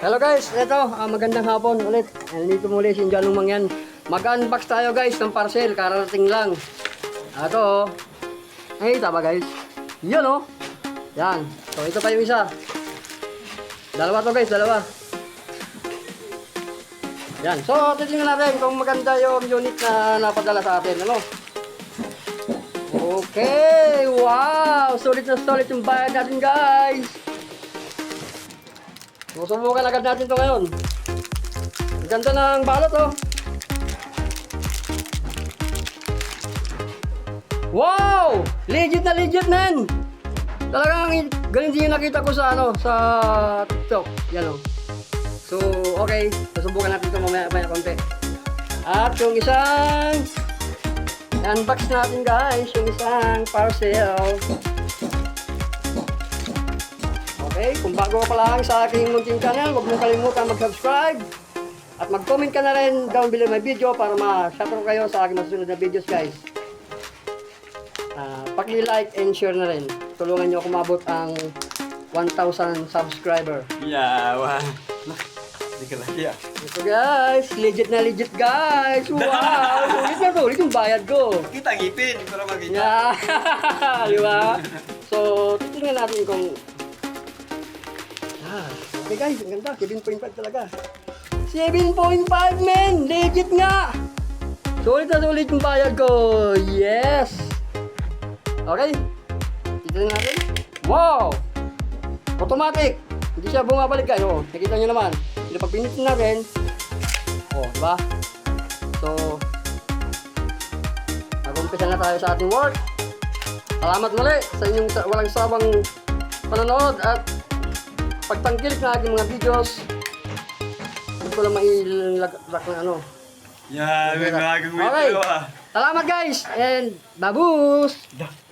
Hello guys, ito, ah, magandang hapon ulit. Nandito muli si Janong Mangyan. Mag-unbox tayo guys ng parcel, kararating lang. Ito, oh. Ay, ba guys? Yun oh. Yan. So, ito pa yung isa. Dalawa to guys, dalawa. Yan. So, titingnan natin kung maganda yung unit na napadala sa atin. Ano? Okay, wow! Sulit na sulit yung bayad natin guys. Susubukan agad natin to ngayon. Ganda ng balot oh. Wow! Legit na legit men! Talagang ganun din yung nakita ko sa ano, sa TikTok. Yan oh. So, okay. Susubukan natin ito mamaya, mamaya konti. At yung isang unbox natin guys, yung isang parcel. Okay, kung bago ka pa lang sa aking munting channel, huwag mong kalimutan mag-subscribe. At mag-comment ka na rin down below my video para ma-shoutout kayo sa aking masusunod na videos guys. Ah, paki-like and share na rin. Tulungan nyo ako mabot ang 1,000 subscriber. Yeah, wah. Hindi ka lagi ah. Ito guys, legit na legit guys. Wow, sulit na sulit yung bayad ko. Kita ngipin para makita. Yeah, di ba? So, titingnan natin kung... Ah, okay guys, ang ganda. 7.5 talaga. 7.5 men! Legit nga! Sulit na sulit yung bayad ko. Yes! Okay. Titingnan natin. Wow! Automatic! Hindi siya bumabalik guys. Oh, nakita nyo naman. Hindi pag pinitin natin. Oh, di ba? So, Nag-umpisa na tayo sa ating work. Salamat muli sa inyong walang sawang panonood at pagtangkilik na aking mga videos. Hindi ko lang mailagak ng ano. Yeah, may magang Okay. wait ah. Salamat guys and babus! Da.